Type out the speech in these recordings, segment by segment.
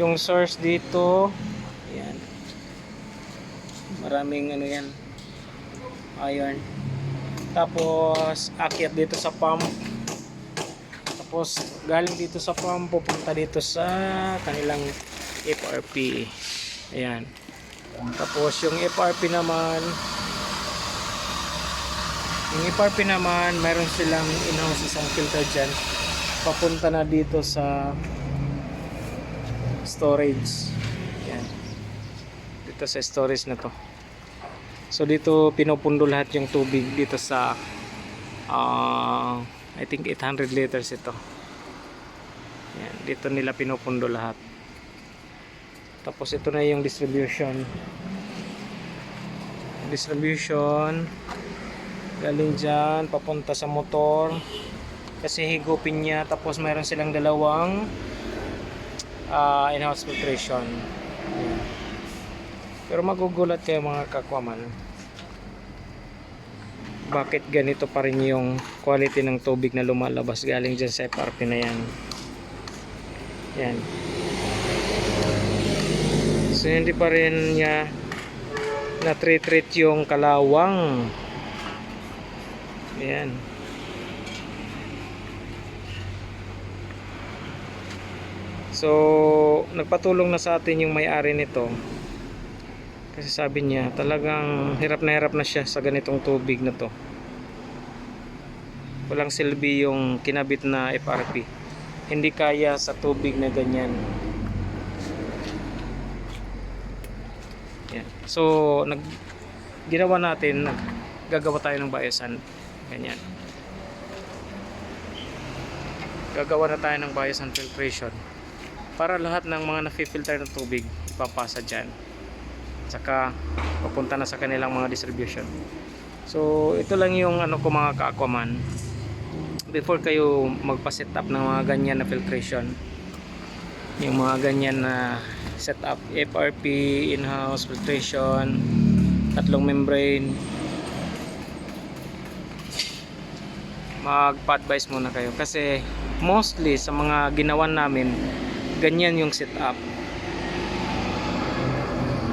Yung source dito, yan. Maraming ano yan. Iron. Tapos, akyat dito sa pump. Tapos, galing dito sa pump, pupunta dito sa kanilang FRP. Ayan. Tapos, yung FRP naman, yung FRP naman, meron silang in-house isang filter dyan. Papunta na dito sa storage. Yan. Dito sa storage na to. So dito pinupundo lahat yung tubig dito sa ah, I think 800 liters ito. Yan, dito nila pinupundo lahat. Tapos ito na yung distribution. Distribution galing dyan papunta sa motor kasi higupin niya tapos mayroon silang dalawang ah, in-house filtration. Pero magugulat kayo mga kakwaman bakit ganito pa rin yung quality ng tubig na lumalabas galing dyan sa FRP na yan? Yan. So hindi pa rin niya na treat yung kalawang. Ayan. So, nagpatulong na sa atin yung may-ari nito. Kasi sabi niya, talagang hirap na hirap na siya sa ganitong tubig na to. Walang silbi yung kinabit na FRP. Hindi kaya sa tubig na ganyan. Yan. So, nag ginawa natin, gagawa tayo ng biosan. Ganyan. Gagawa na tayo ng biosan filtration para lahat ng mga nafi-filter ng tubig ipapasa dyan. Saka papunta na sa kanilang mga distribution. So, ito lang yung ano ko mga ka-aquaman. Before kayo magpa-set up ng mga ganyan na filtration, yung mga ganyan na setup FRP, in-house filtration, tatlong membrane, magpa-advise muna kayo kasi mostly sa mga ginawan namin ganyan yung setup.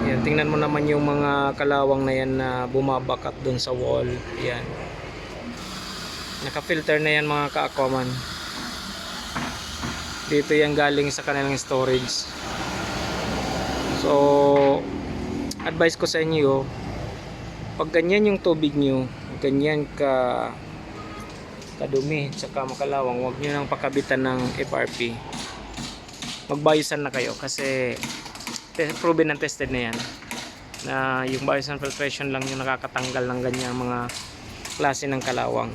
Yan, tingnan mo naman yung mga kalawang na yan na bumabakat dun sa wall. Yan. Naka-filter na yan mga ka-aquaman. Dito yan galing sa kanilang storage. So advice ko sa inyo pag ganyan yung tubig nyo ganyan ka kadumi tsaka makalawang huwag nyo nang pakabitan ng FRP magbayusan na kayo kasi proven and tested na yan. Na yung biosan filtration lang yung nakakatanggal ng ganyan mga klase ng kalawang.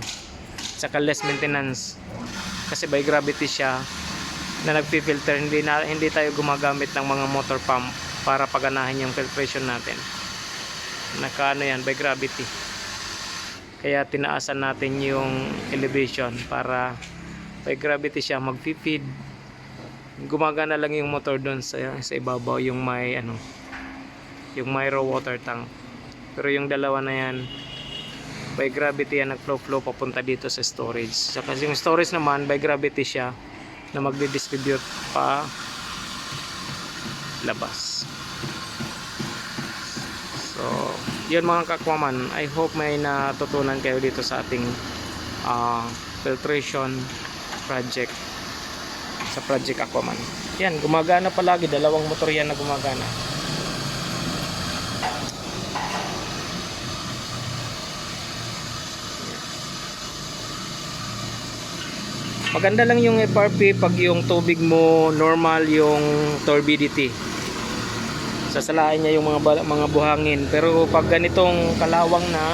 Tsaka less maintenance. Kasi by gravity siya na nagpi-filter hindi na hindi tayo gumagamit ng mga motor pump para paganahin yung filtration natin. Naka ano yan by gravity. Kaya tinaasan natin yung elevation para by gravity siya magpi-feed gumagana lang yung motor doon sa, sa ibabaw yung may ano yung may raw water tank. Pero yung dalawa na yan by gravity yan nag flow papunta dito sa storage. Saka yung storage naman by gravity siya na magdi-distribute pa labas. So yun mga kakwaman I hope may natutunan kayo dito sa ating ah, filtration project sa project Aquaman yan gumagana palagi dalawang motor yan na gumagana. Maganda lang yung FRP pag yung tubig mo normal yung turbidity. Sasalain niya yung mga mga buhangin. Pero pag ganitong kalawang na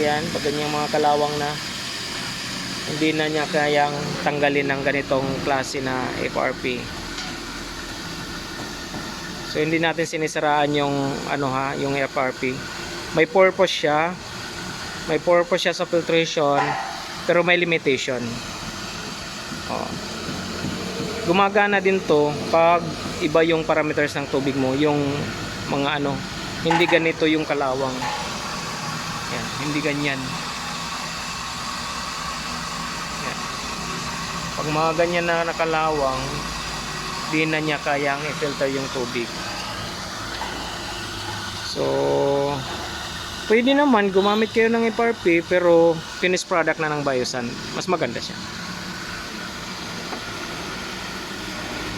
ayan pag ganyang mga kalawang na hindi na niya kayang tanggalin ng ganitong klase na FRP so hindi natin sinisiraan yung ano ha yung FRP may purpose siya. May purpose siya sa filtration pero may limitation. Oh. gumagana din to pag iba yung parameters ng tubig mo yung mga ano hindi ganito yung kalawang. Yan, hindi ganyan pag mga ganyan na nakalawang di na niya kayang i-filter yung tubig. So, pwede naman gumamit kayo ng FRP pero finished product na ng Biosan. Mas maganda siya.